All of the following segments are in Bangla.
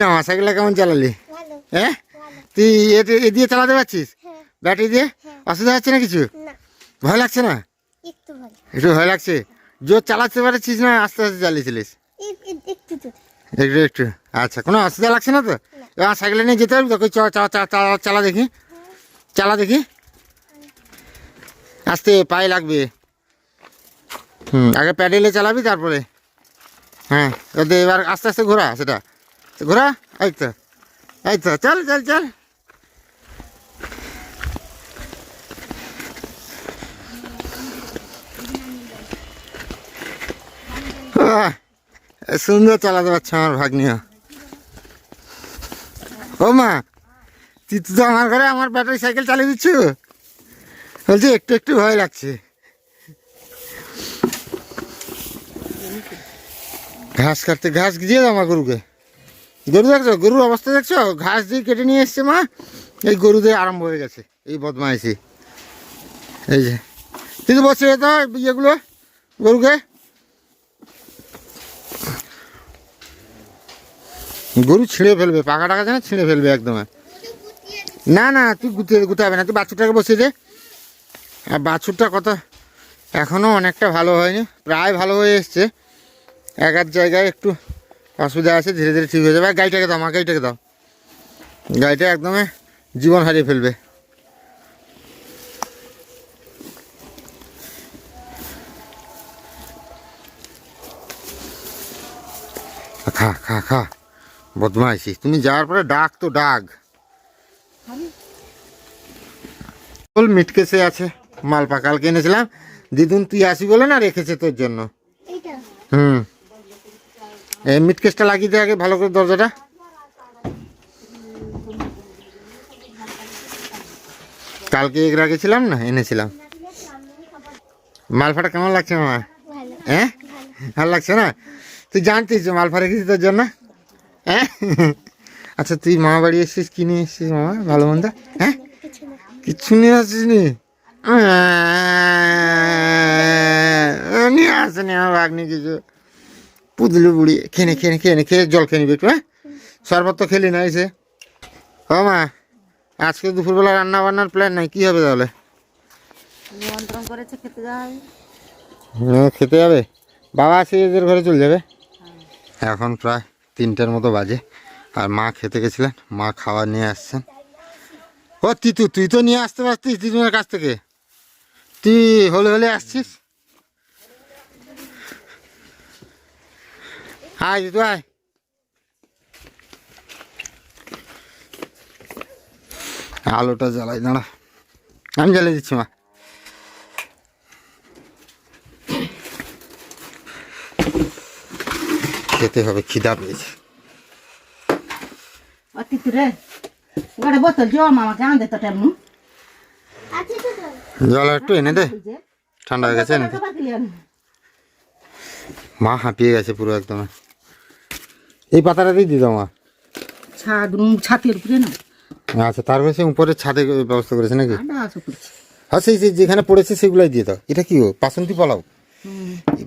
আমার সাইকেলটা কেমন চালালি? হ্যাঁ তুই এ দিয়ে চালাতে পারছিস? হ্যাঁ। ব্যাটারি দিয়ে? হ্যাঁ। অসুবিধা হচ্ছে না কিছু? ভয় লাগছে না? একটু ভয় লাগছে। জোর চালাতে পারছিস না আস্তে আস্তে চালিয়েছিলিস? এক- এক- একটু একটু আচ্ছা কোনো অসুবিধা লাগছে না তো? এবার সাইকেলে নিয়ে যেতে পারবি তো? চ চ চ চ- চালা দেখি। চালা দেখি। আস্তে পায়ে লাগবে। হুম আগে প্যাডেলে চালাবি তারপরে। হ্যাঁ ওদের এবার আস্তে আস্তে ঘোরা সেটা। ঘোরা এই তো চল চল চল। আহ, সুন্দর চালাতে পারছে আমার ভাগ্নিও ও মা তুই তো আমার ঘরে আমার ব্যাটারি সাইকেল চালিয়ে দিচ্ছ? বলছি একটু একটু ভয় লাগছে। ঘাস কাটতে ঘাস দিয়ে দাও আমার গরুকে। গরু দেখছ? গরুর অবস্থা দেখছ? ঘাস দিয়ে কেটে নিয়ে এসছে মা। এই গরুদের আরম্ভ হয়ে গেছে, এই বদমাইশি। এই যে, কিন্তু বসে তো ইয়েগুলো, গরুকে। গরু ছিঁড়ে ফেলবে, পাকা টাকা জানা ছিঁড়ে ফেলবে একদম। না না, তুই গুতে গুতে হবে না, তুই বাছুরটাকে বসিয়ে দে। আর বাছুরটা কত এখনও অনেকটা ভালো হয়নি, প্রায় ভালো হয়ে এসছে। এক জায়গায় একটু অসুবিধা আছে ধীরে ধীরে ঠিক হয়ে যাবে। আর গাড়িটাকে দাও আমার গাড়িটাকে দাও। গাড়িটা একদমে জীবন হারিয়ে ফেলবে। খা খা খা বদমাইশি। তুমি যাওয়ার পরে ডাক তো ডাক। ফুল মিটকেসে আছে। মালপা কালকে এনেছিলাম। দিদুন তুই আসি বলে না রেখেছে তোর জন্য? হুম। মিটকেসটা লাগিয়ে দে আগে ভালো করে দরজাটা। কালকে এগ রেখেছিলাম না এনেছিলাম। মালফাটা কেমন লাগছে মামা? হ্যাঁ? ভালো লাগছে না? তুই জানতিস যে মালফা রেখেছি তোর জন্য? হ্যাঁ? আচ্ছা তুই মামা বাড়ি এসেছিস কি নিয়ে এসেছিস মামা? ভালো মন্দ? হ্যাঁ? কিছু কিচ্ছু নিয়ে আসিস নি নিয়ে আসেনি আমার ভাগ্নি কিছু। পুদলু বুড়ি খেনে খেনে খেনে খেয়ে জল খেয়ে নিবি একটু হ্যাঁ? শরবত তো খেলি না এসে ও মা আজকে দুপুরবেলা রান্না বান্নার প্ল্যান নাই কি হবে তাহলে? খেতে হ্যাঁ, খেতে যাবে। বাবা আসে এদের ঘরে চলে যাবে। এখন প্রায় তিনটার মতো বাজে। আর মা খেতে গেছিলেন মা খাবার নিয়ে আসছেন। ও তিতু তুই তো নিয়ে আসতে পারতিস তিতুনের কাছ থেকে। তুই হলে হলে আসছিস? আয় তিতু আয় আলোটা জ্বালাই দাঁড়া আমি জ্বালিয়ে দিচ্ছি মা খেতে হবে খিদা পেয়েছে বোতল জল তো একটু এনে দে ঠান্ডা হয়ে গেছে এনে দে মা হাঁপিয়ে গেছে পুরো একদম এই পাতাটা দিয়ে দিত মা ছাদ ছাতের উপরে না আচ্ছা তারপরে সে উপরে ছাদে ব্যবস্থা করেছে নাকি? হ্যাঁ সেই সেই যেখানে পড়েছে সেগুলাই দিয়ে দাও। এটা কি ও বাসন্তী পোলাও?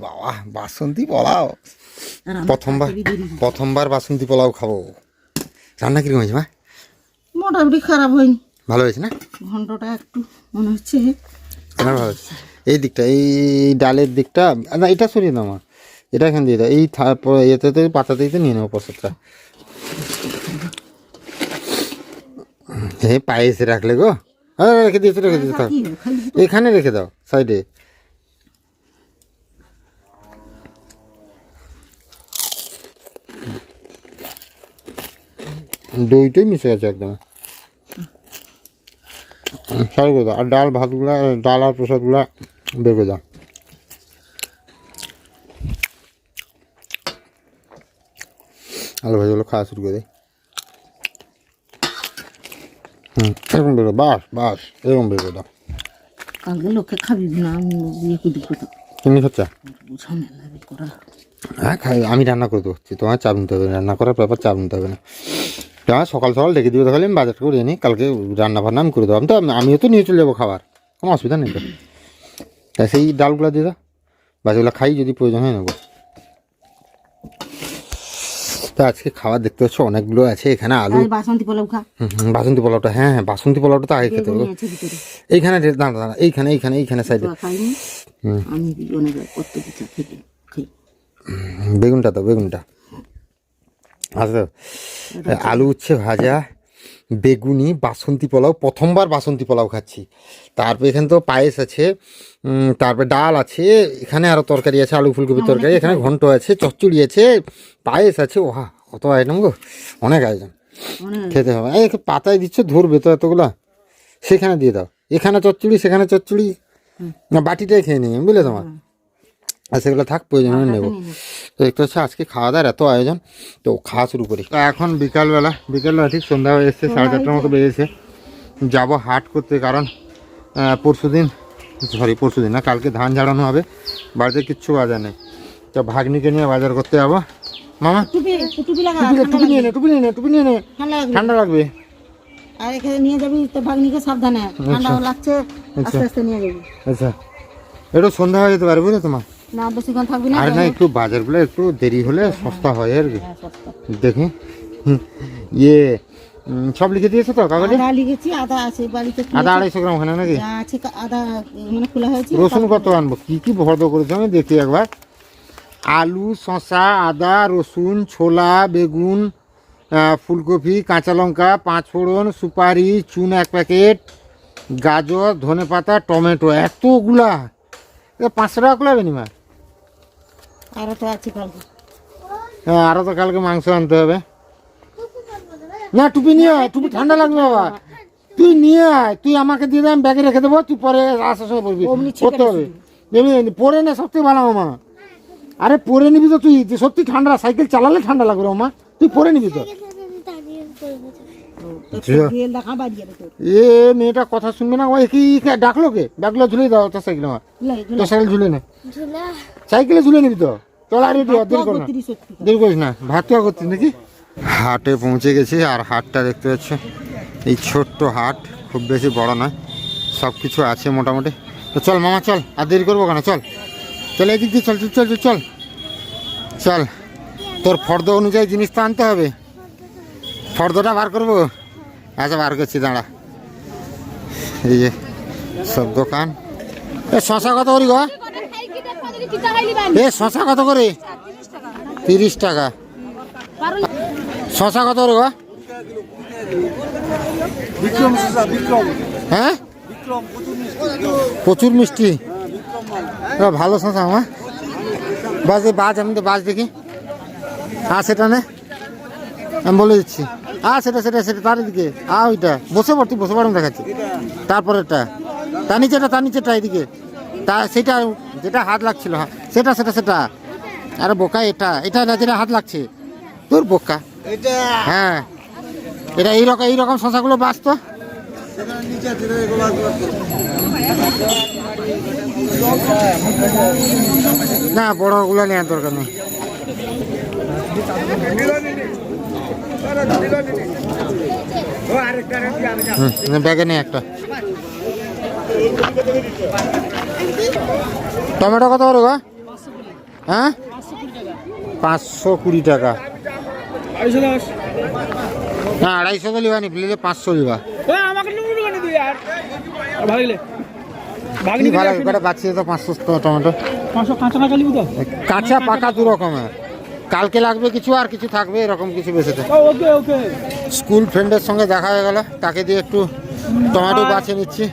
বাবা বাসন্তী পোলাও। প্রথমবার প্রথমবার বাসন্তী পোলাও খাব। রান্না কীরকম হয়েছে মা? মোটামুটি খারাপ হয়নি। ভালো হয়েছে না? ঘন্টটা একটু মনে হচ্ছে। ভালো হচ্ছে এই দিকটা এই ডালের দিকটা না এটা সরিয়ে দাও মা। এটা এখানে দিয়ে এই থা- প- ইয়েতে তো পাতাতেই তো নিয়ে নেব প্রসাদটা। পায়ে রাখলে গো। হ্যাঁ রেখে দিয়েছ রেখে দিয়েছ। এখানে রেখে দাও, সাইডে। দইটাই মিশে গেছে একদম। সরি করে দাও। আর ডাল ভাতগুলা, ডাল আর প্রসাদগুলা বের করে দাও। আলু ভাজিগুলো খাওয়া শুরু করে হুম এরকম বেরো বাস বাস এরকম বের দাও। কালকে লোকে খাবি না আমি ইয়ে তুমি করা। হ্যাঁ খাই আমি রান্না করে দেবো তোমার চাপ নিতে হবে রান্না করার ব্যাপার চাপ নিতে হবে না। তোমার সকাল সকাল ডেকে দিবে তাহলে আমি বাজারটা করে নিই কালকে রান্না বান্না আমি করে দেবো। আমি তো আমিও তো নিয়ে চলে যাব খাবার কোনো অসুবিধা নেই তো সেই ডালগুলো দিয়ে দাও বাকিগুলো খাই যদি প্রয়োজন হয় নেব। তো আজকে খাবার দেখতে পাচ্ছ? অনেকগুলো আছে। এখানে আলু। বাসন্তী পোলাও খা। বাসন্তী পোলাওটা হ্যাঁ হ্যাঁ বাসন্তী পোলাওটা তো আগে খেতে হবে। এইখানে দাঁড়া দাঁড়া এইখানে এইখানে এইখানে সাইডে বেগুনটা তো বেগুনটা। আচ্ছা আলু হচ্ছে ভাজা। বেগুনি বাসন্তী পোলাও প্রথমবার বাসন্তী পোলাও খাচ্ছি। তারপর এখানে তো পায়েস আছে তারপর ডাল আছে এখানে আরও তরকারি আছে আলু ফুলকপি তরকারি এখানে ঘন্ট আছে। চচ্চড়ি আছে পায়েস আছে ওহা কত আইটেম গো অনেক আয়োজন খেতে হবে। এই পাতায় দিচ্ছ ধরবে তো এতগুলা সেখানে দিয়ে দাও। এখানে চচ্চড়ি সেখানে চচ্চড়ি না বাটিটাই খেয়ে নিই বুঝলে তোমার? আর সেগুলো থাক প্রয়োজন হলে নেব। তো দেখতে হচ্ছে আজকে খাওয়া দাওয়ার এত আয়োজন তো খাওয়া শুরু করি। তো এখন বিকালবেলা বিকালবেলা ঠিক সন্ধ্যা এসছে সাড়ে চারটার মতো বেজেছে। যাব হাট করতে কারণ পরশু দিন সরি পরশু দিন না কালকে ধান ঝাড়ানো হবে বাড়িতে কিচ্ছু বাজার নেই। তো ভাগ্নিকে নিয়ে বাজার করতে যাব। মামা? টুপি টুপি লাগা টুপি টুপি নিয়ে নে টুপি নিয়ে নে টুপি নিয়ে নে। ঠান্ডা লাগবে। ঠান্ডা লাগবে। আর এখানে নিয়ে যাবি তো ভাগ্নিকে সাবধানে। ঠান্ডা লাগছে আস্তে আস্তে নিয়ে যাবি। আচ্ছা। একটু সন্ধ্যা হয়ে যেতে পারে বুঝলে তোমার না বেশিক্ষণ থাকবি না আর না একটু বাজারগুলো একটু দেরি হলে সস্তা হয় আর কি। হ্যাঁ, দেখি। ইয়ে সব লিখে দিয়েছ তো কাগজে? আদা লিখেছি আদা আছে বাড়িতে আদা আড়াইশো গ্রাম ওখানে নাকি? আছে আদা মানে খোলা হয়েছে। রসুন কত আনব? কি কি ভর্দ করেছ আমি? দেখি একবার। আলু শসা আদা রসুন ছোলা বেগুন ফুলকপি কাঁচা লঙ্কা পাঁচ ফোড়ন সুপারি চুন এক প্যাকেট গাজর ধনে পাতা টমেটো এতগুলা। পাঁচশো টাকা কুলাবে নি মা? আর তো আছে কালকে। হ্যাঁ আরও তো কালকে মাংস আনতে হবে। না টুপি নিয়ে আয় টুপি ঠান্ডা লাগবে বাবা। তুই নিয়ে আয় তুই আমাকে দিয়ে দে আমি ব্যাগে রেখে দেবো তুই পরে আসার সময় পড়বি ছিঁড়ে করতে হবে। এমনি পরে নে সব থেকে ভালো মামা আরে পরে নিবি তো তুই তুই সত্যি ঠান্ডা সাইকেল চালালে ঠান্ডা লাগবে মামা তুই পরে নিবি তো। এ মেয়েটা কথা শুনবে না? ওই কি ডাকলো কে? ডাকলো ঝুলে দাও সাইকেল আমার। সাইকেল ঝুলে নে। সাইকেলে ঝুলে নিবি তো? চল আর রেডি দেরি কর না। দেরি করিস না। ভাত খাওয়া করছিস নাকি? হাটে পৌঁছে গেছি আর হাটটা দেখতে পাচ্ছ। এই ছোট্ট হাট খুব বেশি বড় নয়। সব কিছু আছে মোটামুটি। তো চল মামা চল। আর দেরি করব কেন? চল। চল এদিক দিয়ে চল চল চল চল, চল। চল তোর ফর্দ অনুযায়ী জিনিস তো আনতে হবে। ফর্দটা বার করব। আচ্ছা বার করছি দাঁড়া। এই যে সব দোকান। এ শশা কত করি গো? এ শশা কত করে? তিরিশ টাকা। শশা কত করে গো? হ্যাঁ? প্রচুর মিষ্টি। ভালো শশা আমার বাজ বাজ আমি তো বাজ দেখি। আ সেটা নে। আমি বলে দিচ্ছি। আ সেটা সেটা সেটা তার দিকে আ ওইটা। বসে পড় তুই বসে পড় আমি দেখাচ্ছি তারপরেরটা। তার নিচেটা তার নিচেটা এদিকে। তা সেটা যেটা হাত লাগছিল হ্যাঁ সেটা সেটা সেটা। আরে বোকা এটা। এটা না যেটা হাত লাগছে। তোর বোকা। হ্যাঁ। এটা এইরকম এইরকম শশাগুলো বাঁচতো। না বড়গুলো নেওয়ার দরকার নেই। ব্যাগে নেই একটা। টমেটো কত করে গো? হ্যাঁ? পাঁচশো কুড়ি টাকা। না আড়াইশো তো লিবা নি প্লেটে পাঁচশো লিবা ভালো করে বাঁচিয়ে তো পাঁচশো টমেটো। কাঁচা পাকা দু রকমের। কালকে লাগবে কিছু আর কিছু থাকবে এরকম কিছু বেঁচেতে স্কুল ফ্রেন্ডের সঙ্গে দেখা হয়ে গেল তাকে দিয়ে একটু টমেটো বাছিয়ে নিচ্ছি।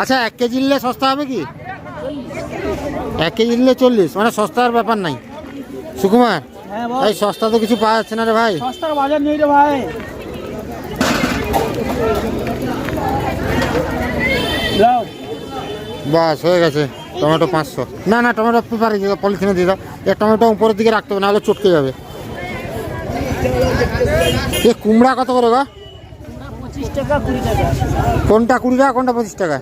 আচ্ছা এক কেজি নিলে সস্তা হবে কি? এক কেজি নিলে চল্লিশ মানে সস্তার ব্যাপার নাই। সুকুমার এই সস্তা তো কিছু পাওয়া যাচ্ছে না রে ভাই। সস্তার বাজার নেই রে ভাই। বাস হয়ে গেছে। টমেটো পাঁচশো। না না, টমেটো পেপারে দিয়ে দাও পলিথিনে দিয়ে দাও। এ টমেটো উপরের দিকে রাখতে হবে, নাহলে চটকে যাবে। এ কুমড়া কত করে গো? কোনটা কুড়ি টাকা, কোনটা পঁচিশ টাকা?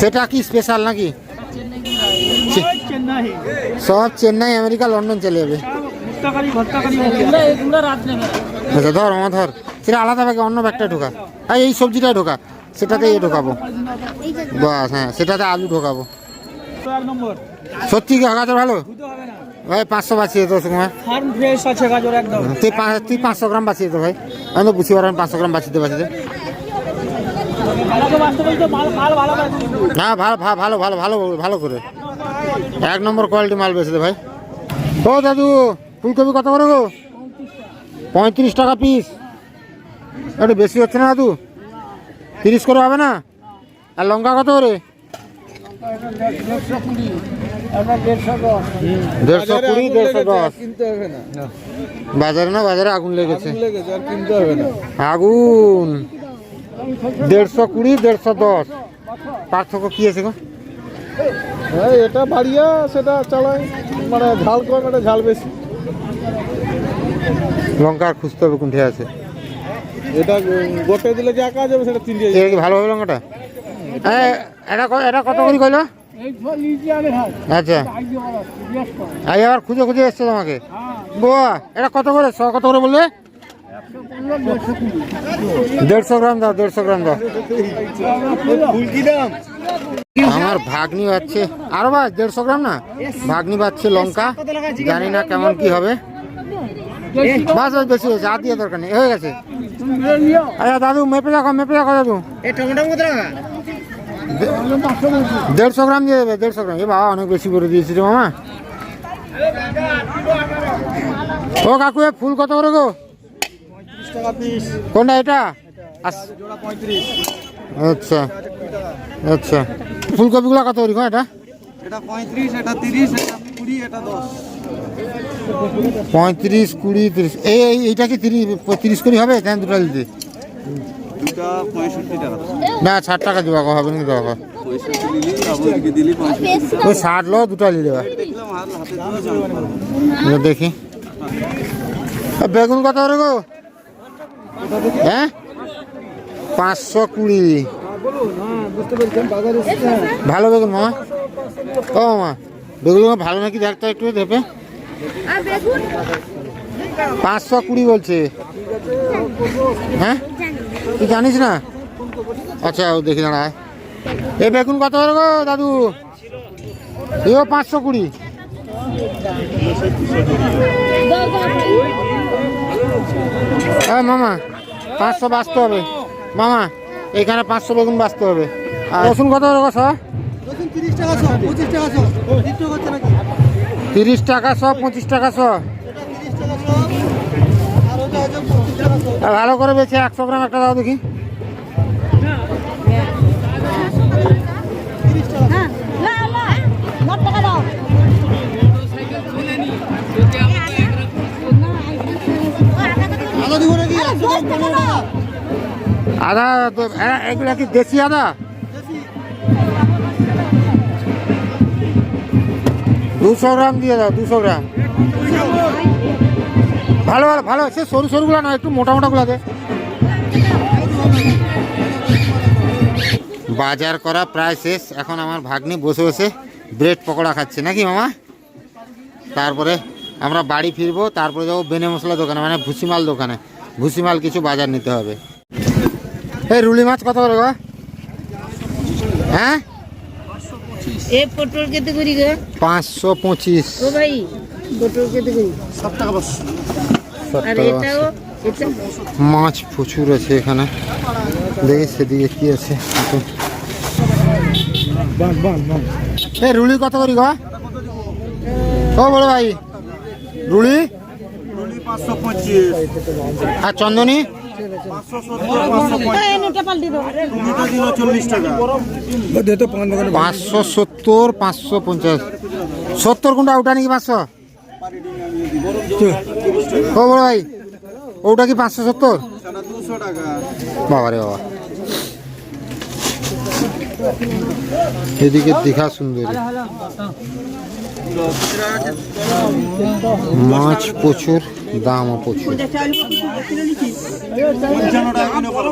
সেটা কি স্পেশাল নাকি? সব চেন্নাই, আমেরিকা, লন্ডন চলে যাবে। আচ্ছা ধর, আমার ধর। সেটা আলাদা ব্যাগে, অন্য ব্যাগটা ঢোকা। এই সবজিটাই ঢোকা। সেটাতে এই ঢোকাবো। বাস হ্যাঁ সেটাতে আলু ঢোকাবো। সত্যি কি গাজর ভালো? ভাই পাঁচশো বাঁচিয়ে তোমার একদম। তুই তুই পাঁচশো গ্রাম বাঁচিয়ে তো ভাই। আমি তো বুঝতে পারবেন পাঁচশো গ্রাম মাল মাল ভালো হ্যাঁ ভালো ভালো ভালো ভালো ভালো করে। এক নম্বর কোয়ালিটি মাল বেচে ভাই। ও দাদু ফুলকপি কত করে গো? পঁয়ত্রিশ টাকা পিস একটু বেশি হচ্ছে না দাদু? তিরিশ করে হবে না? আর লঙ্কা কত করে? দেড়শো কুড়ি দেড়শো দশ। বাজারে না বাজারে আগুন লেগেছে। আগুন। দেড়শো কুড়ি দেড়শো দশ। পার্থক্য কি আছে গো? এটা বাড়িয়া সেটা চালাই মানে ঝাল কম এটা ঝাল বেশি। লঙ্কা আর খুঁজতে হবে কোনঠে আছে। এটা গোটে দিলে যা কাজ হবে সেটা ভালো হবে লঙ্কাটা? এটা ক- এটা কত করে কইলো? আচ্ছা। আবার খুঁজে খুঁজে এসছে তোমাকে? বাহ এটা কত করে? শ কত করে বললে? দেড়শো গ্রাম দাও দেড়শো গ্রাম দাও। আমার ভাগ্নি পাচ্ছে আরও বাস দেড়শো গ্রাম না? ভাগ্নি পাচ্ছে লঙ্কা। জানি না কেমন কি হবে। বাস বাস বেশি হয়েছে আর দিয়ে দরকার নেই হয়ে গেছে। আচ্ছা দাদু মেপে রাখো মেপে রাখো দাদু। দেড়শো গ্রাম দিয়ে দেবে দেড়শো গ্রাম। এ বাবা অনেক বেশি করে দিয়েছি রে মামা। ও কাকু এ ফুল কত করে গো? কোনটা এটা? আচ্ছা আচ্ছা। ফুলকপিগুলো কত করে গো এটা? এটা পঁয়ত্রিশ এটা তিরিশ এটা কুড়ি এটা দশ। পঁয়ত্রিশ কুড়ি তিরিশ। এই এই- এইটা কি তিরিশ তিরিশ কুড়ি হবে? তাই দুটো দিতে না ষাট টাকা দিবা গো, হবে না দেওয়া ওই ষাট লো দুটা নিয়ে পারব। এবার দেখি। বেগুন কত করে গো? হ্যাঁ পাঁচশো কুড়ি। ভালো বেগুন মা ও মা বেগুন ভালো নাকি? দেখতে একটু দেবে পাঁচশো কুড়ি বলছে। হ্যাঁ? তুই জানিস না? আচ্ছা ও দেখি দাঁড়ায় এ বেগুন কত করে গো দাদু? এও পাঁচশো কুড়ি। হ্যাঁ মামা পাঁচশো বাঁচতে হবে। মামা এখানে পাঁচশো বেগুন বাঁচতে হবে। আর রসুন কত করে গো সব নাকি তিরিশ টাকা সব পঁচিশ টাকা সব তিরিশ টাকা শো পঁচিশ টাকা শো। ভালো করে বেছে একশো গ্রাম একটা দাও দেখি। আদা এগুলা কি দেশি আদা? দুশো গ্রাম দিয়ে দাও, দুশো গ্রাম। ভালো ভালো ভালো, সে সরু সরুগুলো না একটু মোটা মোটাগুলো দে। বাজার করা প্রায় শেষ, এখন আমার ভাগ্নি বসে বসে ব্রেড পকোড়া খাচ্ছে। নাকি মামা? তারপরে আমরা বাড়ি ফিরবো, তারপরে যাব বেনে মশলা দোকানে মানে ভুসিমাল দোকানে। ভুসিমাল কিছু বাজার নিতে হবে। এই রুলি মাছ কত করে গো? হ্যাঁ? এ পটল কেতে করি গো। পাঁচশো পঁচিশ। ও ভাই পটল কেতে করি। ষাট টাকা বস। আর এটাও মাছ প্রচুর আছে এখানে। দেখি সেদিকে কি আছে। বান রুলি কত করি গো? ও বড় ভাই। রুলি পাঁচশো পঁচিশ। আর চন্দনী? পাঁচশো সত্তর, পাঁচশো পঞ্চাশ। সত্তর কোনটা ওটা নাকি পাঁচশো ও ভাই ওটা কি পাঁচশো সত্তর? বাবা। রে বাবা এদিকে দীঘা সুন্দরী মাছ প্রচুর। দামও প্রচুর। পঞ্চান্ন টাকা কিনে বলো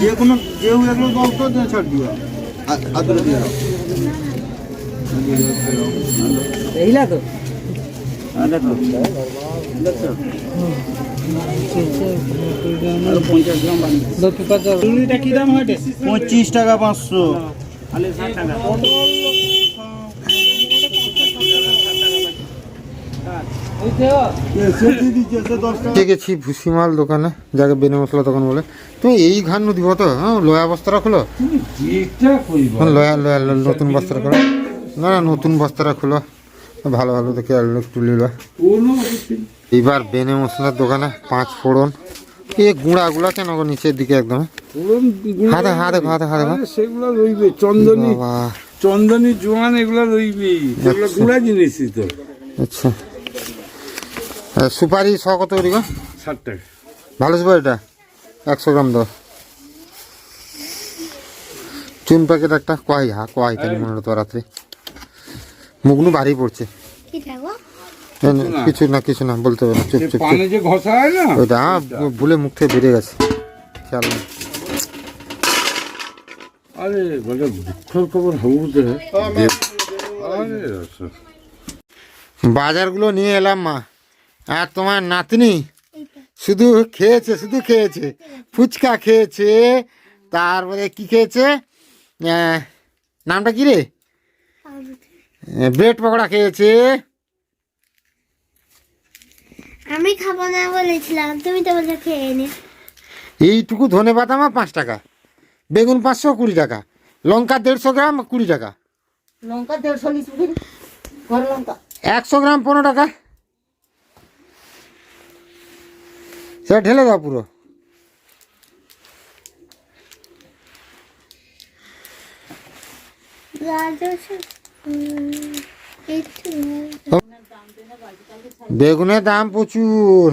যে কোনো কেউ এগুলো দশ তো দিয়ে ছাড় দিও আদর দিয়ে দাও এইলা তো পঁচিশ টাকা পাঁচশো দিয়ে গেছি ভুসিমাল দোকানে যাকে বেনে মশলা দোকান বলে। তুমি এই ঘান দিব তো হ্যাঁ লোয়া বস্তাটা খোলো। লয়া লয়া ল- নতুন বস্তাটা খোলো। না না নতুন বস্তাটা খোলো। ভালো ভালো দেখে আলু লিলো এইবার বেনে মশলার দোকানে পাঁচ ফোড়ন। এই গুঁড়াগুলা কেন নিচের দিকে একদম। হাতে হাতে হাতে হাতে হাতে সেগুলো রইবে। চন্দনী চন্দনী জোয়ান এগুলো রইবে। সেগুলো গুঁড়া জিনিসই তো। আচ্ছা। সুপারি শ কত করি। গো ষাট টাকা ভালো সুপারিটা একশো গ্রাম দাও। চুন প্যাকেট একটা কয় হা কয় তাহলে মনে হতো রাত্রে। মুগনু ভারী পড়ছে। কিছু না কিছু না বলতে হবে না চুপ চুপ হয় ওইটা ভু- ভুলে মুখ থেকে বেরিয়ে গেছে। খেয়াল নেই আরে বলে দুঃখের খবর হবু তো আরে আচ্ছা। বাজারগুলো নিয়ে এলাম মা। আর তোমার নাতনি শুধু খেয়েছে শুধু খেয়েছে। ফুচকা খেয়েছে তারপরে কি খেয়েছে? নামটা কি রে? ব্রেড পকোড়া খেয়েছে। আমি খাব না বলেছিলাম তুমি তো বলছো খেয়ে নে। এইটুকু ধনে পাতা আমার পাঁচ টাকা বেগুন পাঁচশো কুড়ি টাকা লঙ্কা দেড়শো গ্রাম কুড়ি টাকা। লঙ্কা দেড়শো একশো গ্রাম পনেরো টাকা। সেটা ঢেলে দাও পুরো। বেগুনের দাম প্রচুর।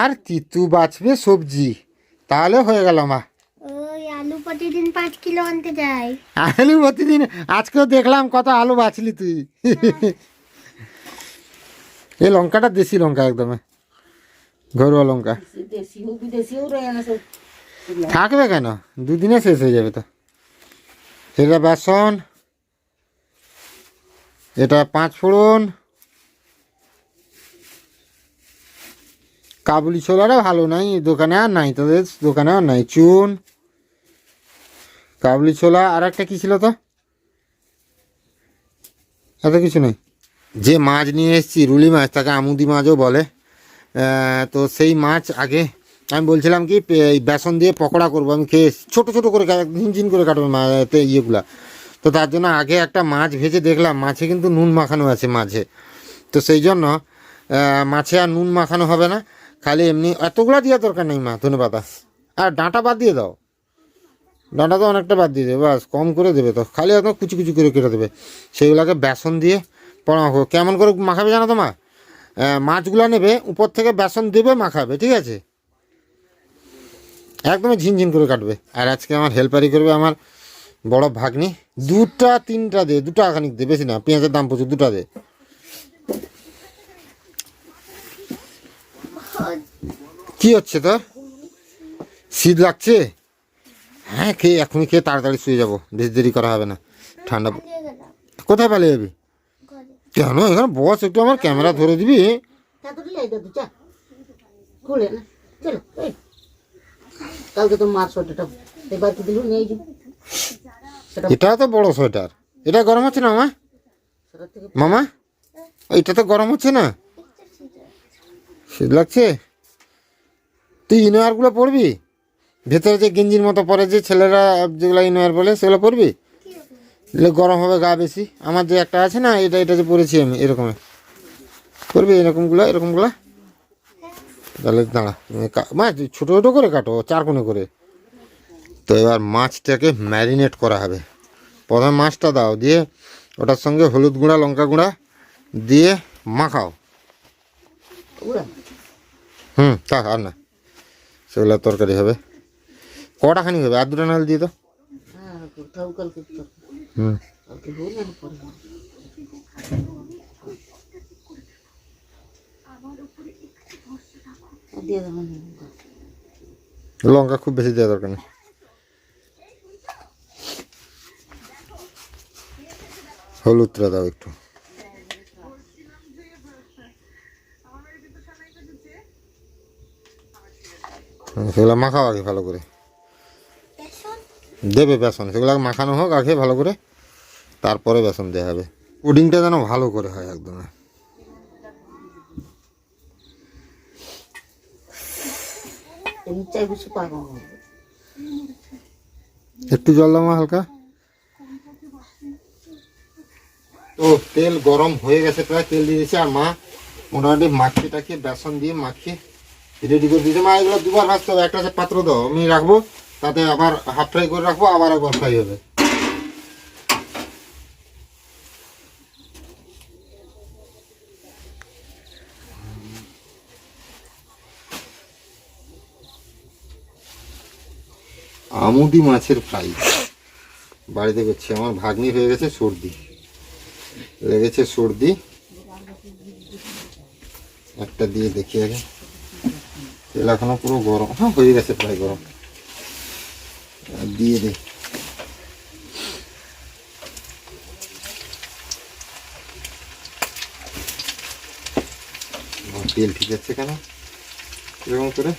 আর তিতু বাঁচবে সবজি। তাহলে হয়ে গেল মা। আলু প্রতিদিন পাঁচ কিলো আনতে যাই। আলু প্রতিদিন আজকেও দেখলাম কত আলু বাঁচলি তুই। এই লঙ্কাটা দেশি লঙ্কা একদম। ঘরোয়া লঙ্কা। থাকবে কেন? দুদিনে শেষ হয়ে যাবে তো। এটা বেসন, এটা পাঁচ ফোড়ন, কাবুলি ছোলাটা ভালো নাই, দোকানে আর নাই, তোদের দোকানে আর নাই, চুন, কাবুলি ছোলা, আর একটা কী ছিল তো? এত কিছু নেই। যে মাছ নিয়ে এসেছি, রুলি মাছ, তাকে আমুদি মাছও বলে। তো সেই মাছ আগে আমি বলছিলাম কি এই বেসন দিয়ে পকোড়া করব। আমি খেয়ে। ছোট ছোট করে ঝিনঝিন করে কাটবো মাতে ইয়েগুলা। তো তার জন্য আগে একটা মাছ ভেজে দেখলাম, মাছে কিন্তু নুন মাখানো আছে মাঝে। তো সেই জন্য মাছে আর নুন মাখানো হবে না। খালি এমনি এতগুলো দেওয়ার দরকার নেই মা, ধনে পাতা। আর ডাঁটা বাদ দিয়ে দাও। ডাঁটা তো অনেকটা বাদ দিয়ে দেবে, বাস, কম করে দেবে তো। খালি একদম কুচি কুচি করে কেটে দেবে। সেইগুলোকে বেসন দিয়ে পড়া কেমন করে মাখাবে জানো তো মা? মাছগুলো নেবে, উপর থেকে বেসন দেবে, মাখাবে, ঠিক আছে? একদমই ঝিনঝিন করে কাটবে। আর আজকে আমার হেল্পারি করবে আমার বড় ভাগ্নি। দুটা, তিনটা দে, দুটা খানিক দে, বেশি না, পেঁয়াজের দাম প্রচুর, দুটা দে। কি হচ্ছে তোর? শীত লাগছে? হ্যাঁ খেয়ে, এখনই খেয়ে তাড়াতাড়ি শুয়ে যাব, বেশি দেরি করা হবে না। ঠান্ডা কোথায় পালিয়ে যাবি? কেন? এখানে বস একটু আমার ক্যামেরা ধরে দিবি? কালকে তো মার এবার দিলু নিয়ে এটা তো বড় সোয়েটার এটা গরম হচ্ছে না মামা মামা এটা তো গরম হচ্ছে না? শীত লাগছে? তুই ইনোয়ারগুলো পরবি? ভেতরে যে গেঞ্জির মতো পরে যে ছেলেরা যেগুলো ইনোয়ার বলে সেগুলো পরবি? গরম হবে গা বেশি। আমার যে একটা আছে না, এটা এটা যে পরেছি আমি এরকমের করবি এরকমগুলো এরকমগুলো? তাহলে দাঁড়া কা- মাছ ছোটো ছোটো করে কাটো, চার কোণে করে। তো এবার মাছটাকে ম্যারিনেট করা হবে। প্রথমে মাছটা দাও, দিয়ে ওটার সঙ্গে হলুদ গুঁড়া, লঙ্কা গুঁড়া দিয়ে মাখাও। হুম, তা আর না। সেগুলো তরকারি হবে। কটা খানি হবে? আর দুটো নাল দিয়ে তো হ্যাঁ লঙ্কা খুব বেশি দেওয়া দরকার নেই। হলুদটা দাও একটু। হুম, সেগুলো মাখাও আগে ভালো করে। দেবে বেসন সেগুলো মাখানো হোক আগে ভালো করে তারপরে বেসন দেওয়া হবে। পুডিংটা যেন ভালো করে হয় একদম। একটু জল দাও মা হালকা। তো তেল গরম হয়ে গেছে প্রায় তেল দিয়ে দিয়েছে। আর মা মোটামুটি মাখিয়ে টাখিয়ে বেসন দিয়ে মাখিয়ে রেডি করে দিয়েছে। মা এগুলো দুবার ভাজতে হবে। একটা পাত্র দাও আমি রাখব। তাতে আবার হাফ ফ্রাই করে রাখব, আবার একবার ফ্রাই হবে। আমুদি মাছের ফ্রাই। বাড়িতে করছি, আমার ভাগ্নি হয়ে গেছে সর্দি। লেগেছে সর্দি। একটা দিয়ে দেখি আগে। তেল এখনও পুরো গরম। হ্যাঁ হয়ে গেছে প্রায় গরম। দিয়ে দে। তেল ঠিক আছে কেন? এরকম করে?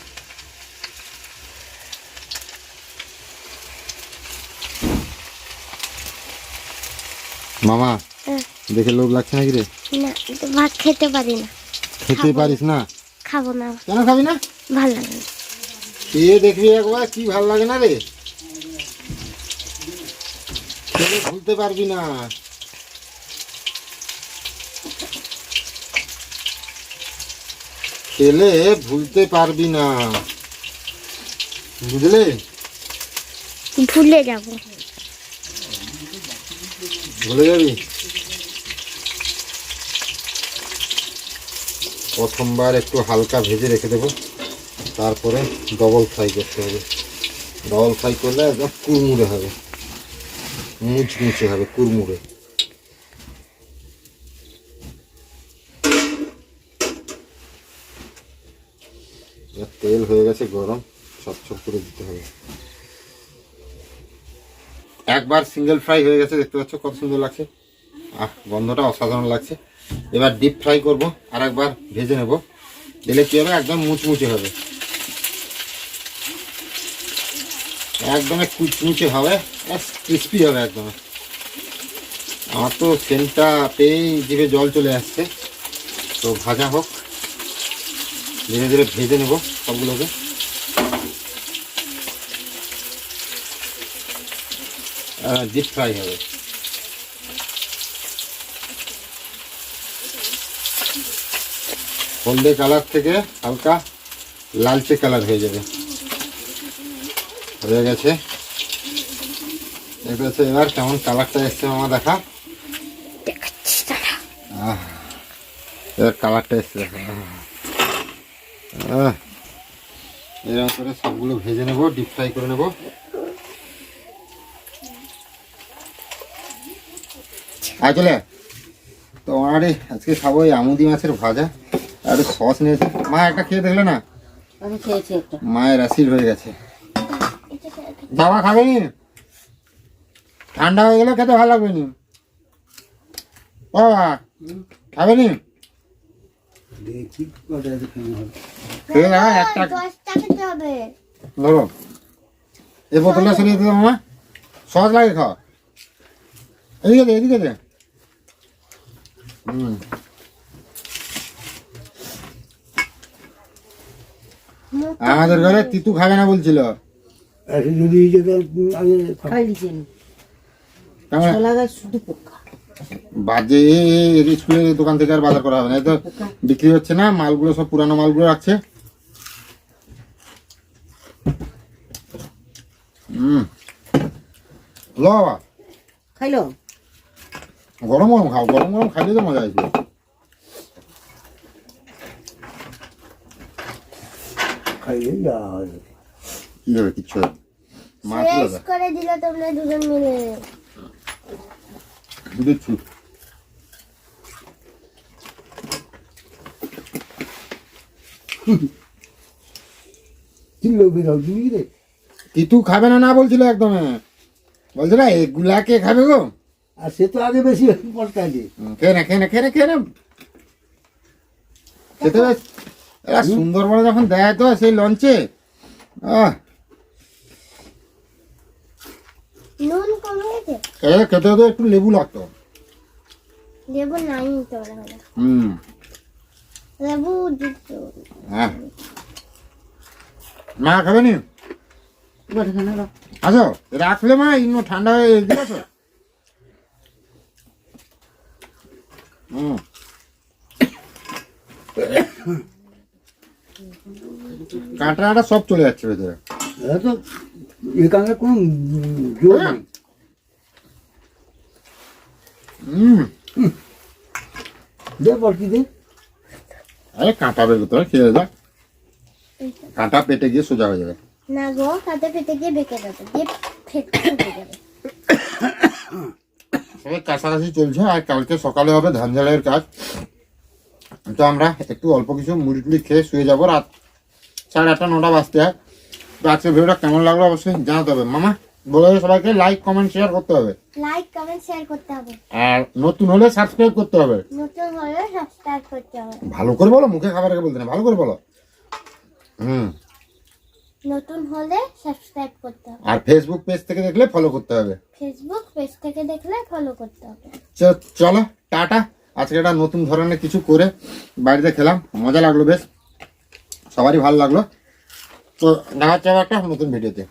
মামা হ্যাঁ। দেখে লোভ লাগছে নাকি রে? না ভাত খেতে পারি না। খেতে পারিস না? খাব না। কেন খাবি না? ভালো লাগে না। দেখবি একবার কি ভালো লাগে না রে? খেলে ভুলতে পারবি না। খেলে ভুলতে পারবি না। বুঝলে? ভুলে যাব। ভুলে যাবি? প্রথমবার একটু হালকা ভেজে রেখে দেবো। তারপরে ডবল ফ্রাই করতে হবে। ডবল ফ্রাই করলে একদম কুড়মুড়ে হবে। মুচমুচে হবে এবার তেল হয়ে গেছে গরম, সব সব করে দিতে হবে। একবার সিঙ্গেল ফ্রাই হয়ে গেছে, দেখতে পাচ্ছ কত সুন্দর লাগছে। আহ, গন্ধটা অসাধারণ লাগছে। এবার ডিপ ফ্রাই করব আর একবার ভেজে নেব। দিলে কি হবে? একদম মুচমুচে হবে। একদম কুচমুচে হবে। ক্রিস্পি হবে একদম। আমার তো সেন্টটা পেয়েই জিভে জল চলে আসছে। তো ভাজা হোক। ধীরে ধীরে ভেজে নেব সবগুলোকে। ডিপ ফ্রাই হবে। হলদে কালার থেকে হালকা লালচে কালার হয়ে যাবে। হয়ে গেছে। এটা হচ্ছে এবার কেমন কালারটা এসছে আমার দেখা? দেখাচ্ছি দাঁড়া এবার কালারটা এসছে দেখো। এরকম করে সবগুলো ভেজে নেব ডিপ ফ্রাই করে নেব। আয় চলে আয়। তো আমারে আজকে খাব এই আমুদি মাছের ভাজা আর সস নিয়েছে। মা একটা খেয়ে দেখলে না? আমি খেয়েছি একটা। মায়ের অ্যাসিড হয়ে গেছে। বাবা খাবে নি? ঠান্ডা হয়ে গেলে খেতে ভালো লাগবে নি। ও বাবা খাবে নি? ধরো। এই বোতলটা সরিয়ে সহজ লাগে খাওয়া। এদিকে দে এদিকে দে। হুম। আমাদের ঘরে তিতু খাবে না বলছিল। খাই দিচ্ছি আমি কেমন ছোলা গাছ শুধু পোকা। বাজে স্কুলের দোকান থেকে আর বাজার করা হবে না। তো বিক্রি হচ্ছে না মালগুলো সব পুরানো মালগুলো রাখছে। হুম। লো বাবা। খাইলো? গরম গরম খাও গরম গরম খাইলে তো মজা আসবে। কি হবে কিচ্ছু মাছ করে দিলে তোমরা দুজন মিলে। দুধের ছুট তিতু খাবে না না বলছিল একদম বলছিল এগুলা কে খাবে গো আর সে তো আগে বেশি পটকালি হুম, খেয়ে না খেয়ে না খেয়ে না খেয়ে না খেতে বেশ এরা সুন্দরবনে যখন দেয় তো সেই লঞ্চে আহ নুন কমে খেতে হতে একটু লেবু লাগতো। লেবু নাই তো হুম। লেবু দিত হ্যাঁ। মা খাবে নি? আসো রাখলে মা ইন্ন ঠান্ডা হয়ে গেছে হুম। কাঁটা কাঁটা সব চলে যাচ্ছে ভেতরে। এখানে কোনো জোর নেই। দে আরে কাঁটা বের করতে খেয়ে যা। কাঁটা পেটে গিয়ে সোজা হয়ে যাবে। না গো তাতে ফেটে গিয়ে বেঁকে যাবে দিয়ে ফেটে যাবে। সবাই কাছাকাছি চলছে আর কালকে সকালে হবে ধান ঝাড়াইয়ের কাজ। তো আমরা একটু অল্প কিছু মুড়ি টুড়ি খেয়ে শুয়ে যাব রাত সাড়ে আটটা নটা বাজতে হয়। তো আজকের ভিডিওটা কেমন লাগল অবশ্যই জানাতে হবে। মামা বলে সবাইকে লাইক কমেন্ট শেয়ার করতে হবে। লাইক কমেন্ট শেয়ার করতে হবে। আর নতুন হলে সাবস্ক্রাইব করতে হবে। নতুন হলে সাবস্ক্রাইব করতে হবে। ভালো করে বলো মুখে খাবার আগে বলতে না ভালো করে বলো। হুম। নতুন হলে সাবস্ক্রাইব করতে হবে। আর ফেসবুক পেজ থেকে দেখলে ফলো করতে হবে। ফেসবুক পেজ থেকে দেখলে ফলো করতে হবে। চলো টাটা। আজকে একটা নতুন ধরনের কিছু করে বাড়িতে খেলাম। মজা লাগল বেশ। সবারই ভালো লাগল। তো দেখা হচ্ছে একটা নতুন ভিডিওতে